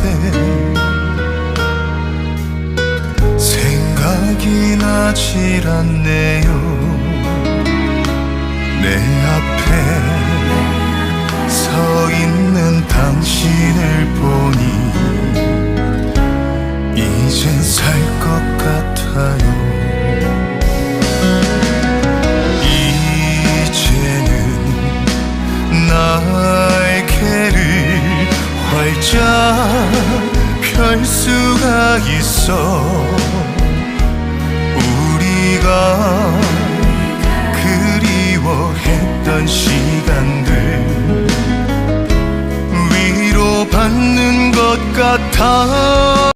많은데 생각이 나질 않네요. 내 앞에 서 있는 당신을 보니 이젠 살것 활짝 펼 수가 있어. 우리가 그리워했던 시간들 위로받는 것 같아